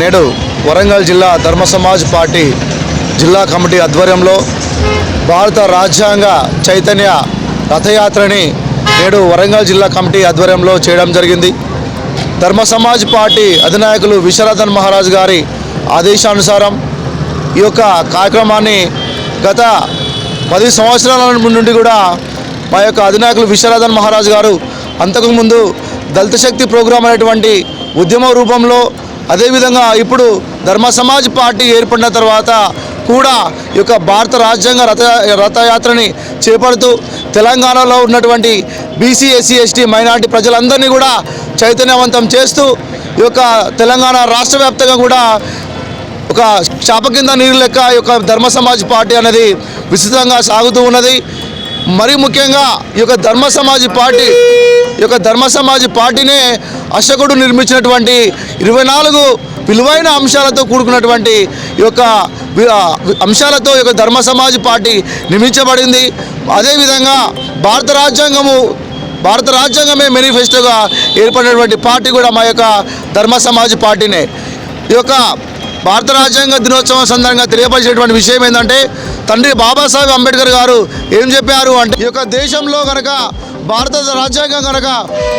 నేడు వరంగల్ జిల్లా ధర్మ సమాజ్ పార్టీ జిల్లా కమిటీ ఆధ్వర్యంలో భారత రాజ్యాంగ చైతన్య రథయాత్రని నేడు వరంగల్ జిల్లా కమిటీ ఆధ్వర్యంలో చేయడం జరిగింది. ధర్మ సమాజ్ పార్టీ అధినాయకులు విశ్వనాథన్ మహారాజ్ గారి ఆదేశానుసారం ఈ యొక్క కార్యక్రమాన్ని గత పది సంవత్సరాల నుండి కూడా మా యొక్క అధినాయకులు విశ్వనాథన్ మహారాజ్ గారు అంతకుముందు దళిత శక్తి ప్రోగ్రాం అనేటువంటి ఉద్యమ రూపంలో అదేవిధంగా ఇప్పుడు ధర్మ సమాజ్ పార్టీ ఏర్పడిన తర్వాత కూడా ఈ యొక్క భారత రాజ్యాంగ రథ రథయాత్రని చేపడుతూ తెలంగాణలో ఉన్నటువంటి బీసీ ఎస్సీ ఎస్టీ మైనార్టీ ప్రజలందరినీ కూడా చైతన్యవంతం చేస్తూ ఈ యొక్క తెలంగాణ రాష్ట్ర వ్యాప్తంగా కూడా ఒక శాప కింద నీరు లెక్క ఈ యొక్క ధర్మ సమాజ్ పార్టీ అనేది విస్తృతంగా సాగుతూ ఉన్నది. మరీ ముఖ్యంగా ఈ యొక్క ధర్మ సమాజ్ పార్టీ ఈ యొక్క ధర్మ సమాజ్ పార్టీనే అశకుడు నిర్మించినటువంటి ఇరవై నాలుగు విలువైన అంశాలతో కూడుకున్నటువంటి ఈ యొక్క వి- అంశాలతో ఈ యొక్క ధర్మ సమాజ్ పార్టీ నిర్మించబడింది. అదేవిధంగా భారత రాజ్యాంగము భారత రాజ్యాంగమే మేనిఫెస్టోగా ఏర్పడినటువంటి పార్టీ కూడా మా యొక్క ధర్మ సమాజ్ పార్టీనే. ఈ యొక్క భారత రాజ్యాంగ దినోత్సవం సందర్భంగా తెలియపరిచేటువంటి విషయం ఏంటంటే తండ్రి బాబాసాహెబ్ అంబేద్కర్ గారు ఏం చెప్పారు అంటే ఈ యొక్క దేశంలో కనుక భారత రాజ్యాంగం కనుక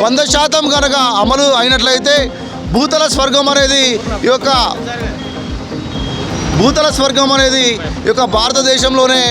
వంద శాతం కనుక అమలు అయినట్లయితే భూతల స్వర్గం అనేది ఈ యొక్క భూతల స్వర్గం అనేది ఈ యొక్క భారతదేశంలోనే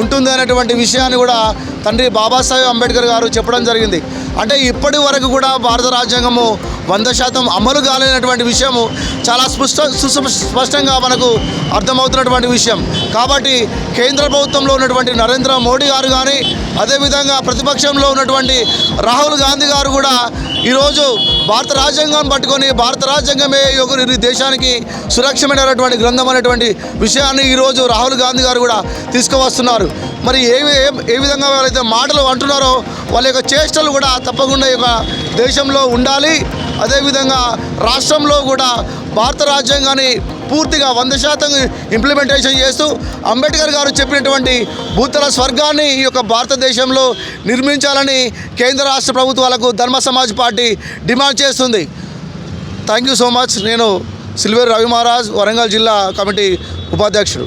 ఉంటుంది అనేటువంటి విషయాన్ని కూడా తండ్రి బాబాసాహెబ్ అంబేద్కర్ గారు చెప్పడం జరిగింది. అంటే ఇప్పటి వరకు కూడా భారత రాజ్యాంగము వంద శాతం అమలు కాలేనటువంటి విషయము చాలా స్పష్ట సుస్ప- స్పష్టంగా మనకు అర్థమవుతున్నటువంటి విషయం. కాబట్టి కేంద్ర ప్రభుత్వంలో ఉన్నటువంటి నరేంద్ర మోడీ గారు కానీ అదేవిధంగా ప్రతిపక్షంలో ఉన్నటువంటి రాహుల్ గాంధీ గారు కూడా ఈరోజు భారత రాజ్యాంగం పట్టుకొని భారత రాజ్యాంగమే ఈ ఈ దేశానికి సురక్షమైనటువంటి గ్రంథం అనేటువంటి విషయాన్ని ఈరోజు రాహుల్ గాంధీ గారు కూడా తీసుకువస్తున్నారు. మరి ఏ ఏ- విధంగా వాళ్ళైతే మాటలు అంటున్నారో వాళ్ళ యొక్క చేష్టలు కూడా తప్పకుండా యొక్క దేశంలో ఉండాలి. అదేవిధంగా రాష్ట్రంలో కూడా భారత రాజ్యాంగాన్ని పూర్తిగా వంద శాతం ఇంప్లిమెంటేషన్ చేస్తూ అంబేద్కర్ గారు చెప్పినటువంటి భూతల స్వర్గాన్ని ఈ యొక్క భారతదేశంలో నిర్మించాలని కేంద్ర రాష్ట్ర ప్రభుత్వాలకు ధర్మ సమాజ్ పార్టీ డిమాండ్ చేస్తుంది. థ్యాంక్ యూ సో మచ్ నేను సిల్వేర్ రవి మహారాజ్ వరంగల్ జిల్లా కమిటీ ఉపాధ్యక్షుడు.